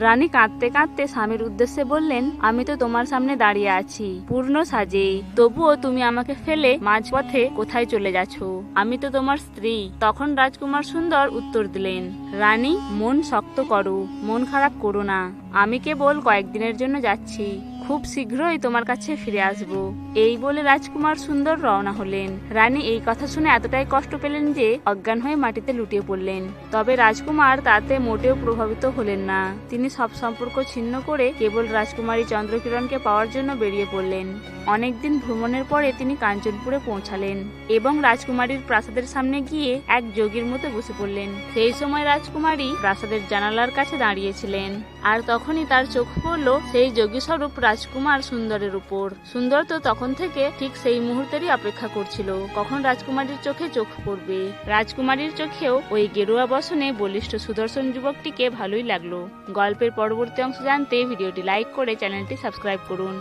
রানী কাঁদতে কাঁদতে স্বামীর উদ্দেশ্যে বললেন, আমি তো তোমার সামনে দাঁড়িয়ে আছি। পূর্ণ সাজে। তবুও তুমি আমাকে ফেলে মাঝপথে কোথায় চলে যাচ্ছ? আমি তো তোমার স্ত্রী। তখন রাজকুমার সুন্দর উত্তর দিলেন, রানী, মন শক্ত করো। মন খারাপ করো না। আমি কেবল কয়েকদিনের জন্য যাচ্ছি। খুব শীঘ্রই তোমার কাছে ফিরে আসব। এই বলে রাজকুমার সুন্দর রওনা হলেন। রানী এই কথা শুনে এতটাই কষ্ট পেলেন যে অজ্ঞান হয়ে মাটিতে লুটিয়ে পড়লেন। তবে রাজকুমার তাতে মোটেও প্রভাবিত হলেন না। তিনি সব সম্পর্ক ছিন্ন করে কেবল রাজকুমারী চন্দ্রকিরণকে পাওয়ার জন্য বেরিয়ে পড়লেন। অনেকদিন ভ্রমণের পরে তিনি কাঞ্চনপুরে পৌঁছালেন এবং রাজকুমারীর প্রাসাদের সামনে গিয়ে এক যোগীর মতো বসে পড়লেন। সেই সময় রাজকুমারী প্রাসাদের জানালার কাছে দাঁড়িয়েছিলেন। আর তখনই তার চোখ পড়ল সেই যোগী স্বরূপ রাজকুমার সুন্দরের উপর। সুন্দর তো তখন থেকে ঠিক সেই মুহূর্তেরই অপেক্ষা করছিল। কখন রাজকুমারীর চোখে চোখ পড়বে? রাজকুমারীর চোখেও ওই গেরুয়া বসনে বলিষ্ঠ সুদর্শন যুবকটিকে ভালোই লাগল। গল্পের পরবর্তী অংশ জানতে ভিডিওটি লাইক করে চ্যানেলটি সাবস্ক্রাইব করুন।